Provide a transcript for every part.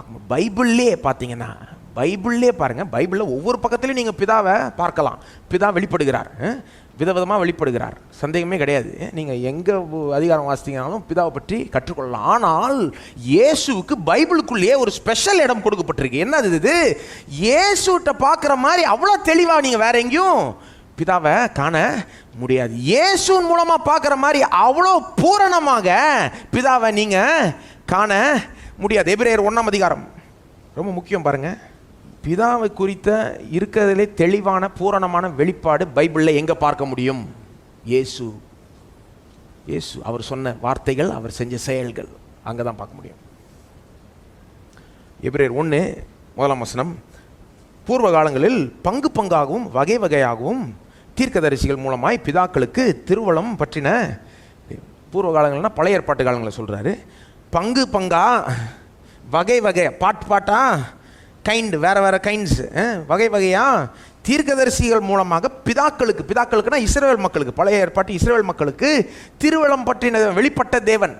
பார்க்க பைபிள்லேயே பார்த்தீங்கன்னா பைபிள்லேயே பாருங்கள் பைபிளில் ஒவ்வொரு பக்கத்துலையும் நீங்கள் பிதாவை பார்க்கலாம். பிதா வெளிப்படுகிறார் விதவிதமாக வெளிப்படுகிறார். சந்தேகமே கிடையாது. நீங்கள் எங்கே அதிகாரம் வாசித்தீங்கனாலும் பிதாவை பற்றி கற்றுக்கொள்ளலாம். ஆனால் இயேசுவுக்கு பைபிளுக்குள்ளேயே ஒரு ஸ்பெஷல் இடம் கொடுக்கப்பட்டிருக்கு. என்னது இது? இயேசுகிட்ட பார்க்குற மாதிரி அவ்வளோ தெளிவாக நீங்கள் வேற எங்கேயும் பிதாவை காண முடியாது. இயேசுன் மூலமாக பார்க்குற மாதிரி அவ்வளோ பூரணமாக பிதாவை நீங்கள் காண முடியாது. எபிரேயர் ஒன்றாம் அதிகாரம். ரொம்ப முக்கியம் பாருங்க. பிதாவை குறித்த இருக்கிறதுலே தெளிவான பூரணமான வெளிப்பாடு பைபிளில் எங்கே பார்க்க முடியும்? இயேசு. இயேசு. அவர் சொன்ன வார்த்தைகள் அவர் செஞ்ச செயல்கள். அங்கே தான் பார்க்க முடியும். எபிரேயர் ஒன்று முதலாம் வசனம். பூர்வ காலங்களில் பங்கு பங்காகவும் வகை வகையாகவும் தீர்க்கதரிசிகள் மூலமாய் பிதாக்களுக்கு திருவளம் பற்றின பூர்வ காலங்கள்னா பழைய ஏற்பாட்டு காலங்களை சொல்கிறாரு பங்கு பங்கா வகை வகை பாட்டு பாட்டா கைண்டு வேறு வேறு கைண்ட்ஸ் வகை வகையாக தீர்க்கதரிசிகள் மூலமாக பிதாக்களுக்கு பிதாக்களுக்குனா இஸ்ரேல் மக்களுக்கு பழைய ஏற்பாட்டு இஸ்ரேல் மக்களுக்கு திருவளம் பற்றின வெளிப்பட்ட தேவன்.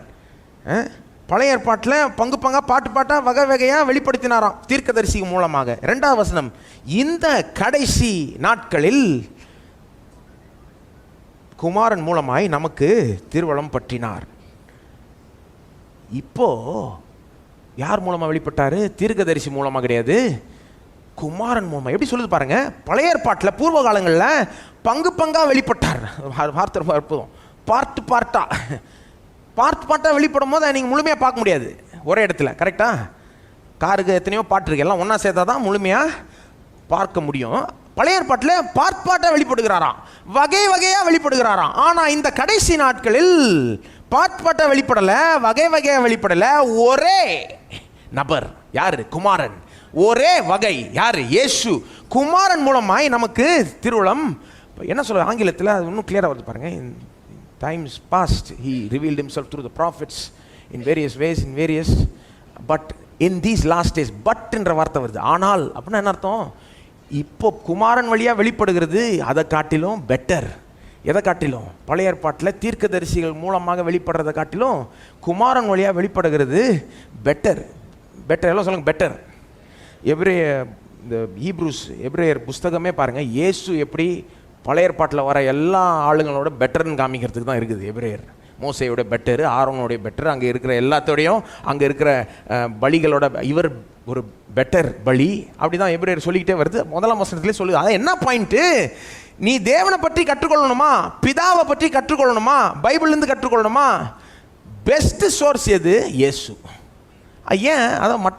பழைய ஏற்பாட்டில் பங்கு பங்கா பாட்டு பாட்டாக வகை வகையாக வெளிப்படுத்தினாராம் தீர்க்கதரிசி மூலமாக. ரெண்டாவது வசனம் இந்த கடைசி நாட்களில் குமாரன் மூலமாய் நமக்கு திருவளம் பற்றினார். இப்போ யார் மூலமாக வெளிப்பட்டார்? தீர்க்கதரிசி மூலமாக கிடையாது. குமாரன் மூலமாக எப்படி சொல்லுது பாருங்க. பழைய ஏற்பாட்டில் பூர்வ காலங்களில் பங்கு பங்காக வெளிப்பட்டார். வா- வார்த்தை ரொம்ப அற்புதம். பார்ட்டு பார்ட்டா பார்ட் பார்ட்டாக வெளிப்படும் போது நீங்கள் முழுமையாக பார்க்க முடியாது. ஒரே இடத்துல கரெக்டாக காருக்கு எத்தனையோ பாட்டு இருக்கு. எல்லாம் ஒன்றா சேர்த்தா தான் முழுமையாக பார்க்க முடியும். பழைய ஏற்பாட்டில் பார்ட் வெளிப்படுகிறாராம். வகை வகையாக வெளிப்படுகிறாராம். ஆனால் இந்த கடைசி நாட்களில் பாட்பாட்டை வெளிப்படலை வகை வகையாக வெளிப்படலை ஒரே நபர் யார்? குமாரன். ஒரே வகை யார்? இயேசு. குமாரன் மூலமாய் நமக்கு திருவுளம் என்ன சொல்ல ஆங்கிலத்தில் அது இன்னும் கிளியராக வருது பாருங்கள் times past he revealed himself through the prophets in various ways in various but in these last days பட்ன்ற வார்த்தை வருது. ஆனால் அப்படின்னா என்ன அர்த்தம்? இப்போ குமாரன் வழியாக வெளிப்படுகிறது அதை காட்டிலும் பெட்டர் எதை காட்டிலும்? பழைய ஏற்பாட்டில் தீர்க்கதரிசிகள் மூலமாக வெளிப்படுறதை காட்டிலும் குமாரன் வழியாக வெளிப்படுகிறது பெட்டர் பெட்டர் எல்லாம் சொல்லுங்கள் பெட்டர் எப்ரேய இந்த ஈப்ரூஸ் எப்ரேயர் புஸ்தகமே பாருங்கள் இயேசு எப்படி பழைய ஏற்பாட்டில் வர எல்லா ஆளுங்களோட பெட்டர்னு காமிக்கிறதுக்கு தான் இருக்குது எப்ரேயர். மோசையோட பெட்டரு ஆரோனோடைய பெட்டர் அங்கே இருக்கிற எல்லாத்தோடையும் அங்கே இருக்கிற பலிகளோட இவர் ஒரு பெட்டர் பலி. அப்படி தான் எப்ரேயர் சொல்லிக்கிட்டே வருது. முதலாம் வசனத்திலே சொல்லுது அதான் என்ன பாயிண்ட்டு நீ தேவனை பற்றி கற்றுக்கொள்ளணுமா? பிதாவை பற்றி கற்றுக்கொள்ளணுமா? பைபிள்லேருந்து கற்றுக்கொள்ளணுமா? பெஸ்ட்டு சோர்ஸ் எது? இயேசு. ஏன்? அதான் மற்ற